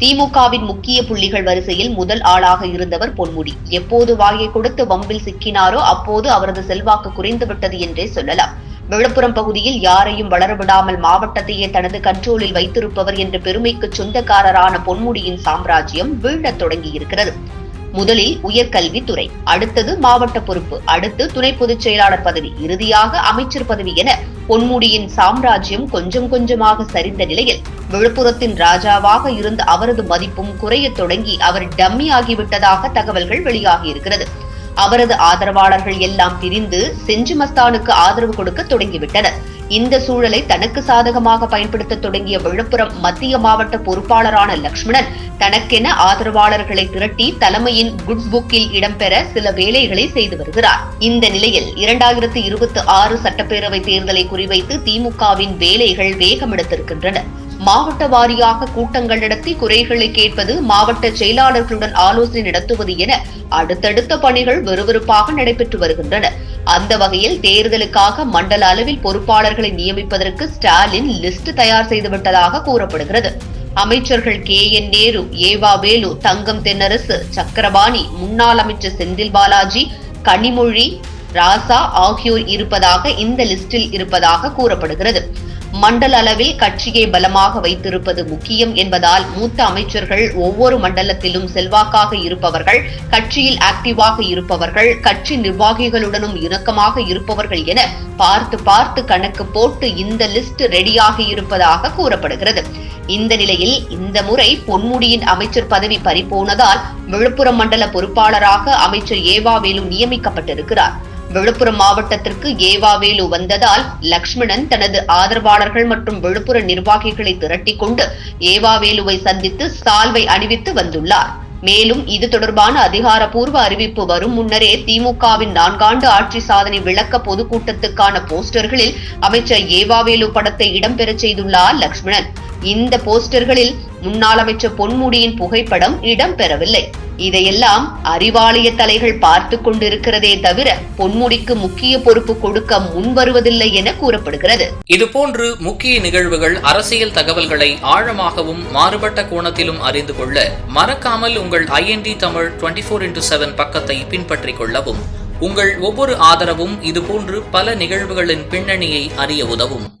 திமுகவின் முக்கிய புள்ளிகள் வரிசையில் முதல் ஆளாக இருந்தவர் பொன்முடி. எப்போது வாயை கொடுத்து வம்பில் சிக்கினாரோ அப்போது அவரது செல்வாக்கு குறைந்துவிட்டது என்றே சொல்லலாம். விழுப்புரம் பகுதியில் யாரையும் வளரவிடாமல் மாவட்டத்தையே தனது கண்ட்ரோலில் வைத்திருப்பவர் என்ற பெருமைக்கு சொந்தக்காரரான பொன்முடியின் சாம்ராஜ்யம் வீழத் தொடங்கியிருக்கிறது. முதலில் உயர்கல்வித்துறை அடுத்தது மாவட்ட பொறுப்பு அடுத்து துணை பொதுச் செயலாளர் பதவி இறுதியாக அமைச்சர் பதவி என பொன்முடியின் சாம்ராஜ்யம் கொஞ்சம் கொஞ்சமாக சரிந்த நிலையில் விழுப்புரத்தின் ராஜாவாக இருந்த அவரது மதிப்பும் குறையத் தொடங்கி அவர் டம்மி ஆகிவிட்டதாக தகவல்கள் வெளியாகியிருக்கிறது. அவரது ஆதரவாளர்கள் எல்லாம் பிரிந்து செஞ்சு மஸ்தானுக்கு ஆதரவு கொடுக்க தொடங்கிவிட்டனர். இந்த சூழலை தனக்கு சாதகமாக பயன்படுத்த தொடங்கிய விழுப்புரம் மத்திய மாவட்ட பொறுப்பாளரான லக்ஷ்மணன் தனக்கென ஆதரவாளர்களை திரட்டி தலைமையின் குட் புக்கில் இடம்பெற சில வேலைகளை செய்து வருகிறார். இந்த நிலையில் இரண்டாயிரத்தி இருபத்தி ஆறு சட்டப்பேரவை தேர்தலை குறிவைத்து திமுகவின் வேலைகள் வேகமெடுத்திருக்கின்றன. மாவட்ட வாரியாக கூட்டங்கள் நடத்தி குறைகளை கேட்பது மாவட்ட செயலாளர்களுடன் ஆலோசனை நடத்துவது என அடுத்தடுத்த பணிகள் விறுவிறுப்பாக நடைபெற்று வருகின்றன. அந்த வகையில் தேர்தலுக்காக மண்டல அளவில் பொறுப்பாளர்களை நியமிப்பதற்கு ஸ்டாலின் லிஸ்ட் தயார் செய்துவிட்டதாக கூறப்படுகிறது. அமைச்சர்கள் கே என் நேரு ஏவா வேலு தங்கம் தென்னரசு சக்கரபாணி முன்னாள் அமைச்சர் செந்தில் பாலாஜி கனிமொழி ராசா ஆகியோர் இருப்பதாக இந்த லிஸ்டில் இருப்பதாக கூறப்படுகிறது. மண்டல அளவில் கட்சியை பலமாக வைத்திருப்பது முக்கியம் என்பதால் மூத்த அமைச்சர்கள் ஒவ்வொரு மண்டலத்திலும் செல்வாக்காக இருப்பவர்கள் கட்சியில் ஆக்டிவாக இருப்பவர்கள் கட்சி நிர்வாகிகளுடனும் இணக்கமாக இருப்பவர்கள் என பார்த்து பார்த்து கணக்கு போட்டு இந்த லிஸ்ட் ரெடியாகி இருப்பதாக கூறப்படுகிறது. இந்த நிலையில் இந்த முறை பொன்முடியின் அமைச்சர் பதவி பறிபோனதால் விழுப்புரம் மண்டல பொறுப்பாளராக அமைச்சர் ஏவாவேலு நியமிக்கப்பட்டிருக்கிறார். விழுப்புரம் மாவட்டத்திற்கு ஏவாவேலு வந்ததால் லக்ஷ்மணன் தனது ஆதரவாளர்கள் மற்றும் விழுப்புர நிர்வாகிகளை திரட்டிக் கொண்டு ஏவாவேலுவை சந்தித்து சால்வை அணிவித்து வந்துள்ளார். மேலும் இது தொடர்பான அதிகாரப்பூர்வ அறிவிப்பு வரும் முன்னரே திமுகவின் நான்காண்டு ஆட்சி சாதனை விளக்க பொதுக்கூட்டத்துக்கான போஸ்டர்களில் அமைச்சர் ஏவாவேலு படத்தை இடம்பெறச் செய்துள்ளார் லக்ஷ்மணன். இந்த போஸ்டர்களில் முன்னாள் அமைச்சர் பொன்முடியின் புகைப்படம் இடம்பெறவில்லை. இதையெல்லாம் அறிவாலய தலைகள் பார்த்து கொண்டிருக்கிறதே தவிர பொன்முடிக்கு முக்கிய பொறுப்பு கொடுக்க முன்வருவதில்லை என கூறப்படுகிறது. இதுபோன்று முக்கிய நிகழ்வுகள் அரசியல் தகவல்களை ஆழமாகவும் மாறுபட்ட கோணத்திலும் அறிந்து கொள்ள மறக்காமல் உங்கள் IND Tamil twenty four into seven பக்கத்தை பின்பற்றிக் கொள்ளவும். உங்கள் ஒவ்வொரு ஆதரவும் இதுபோன்று பல நிகழ்வுகளின் பின்னணியை அறிய உதவும்.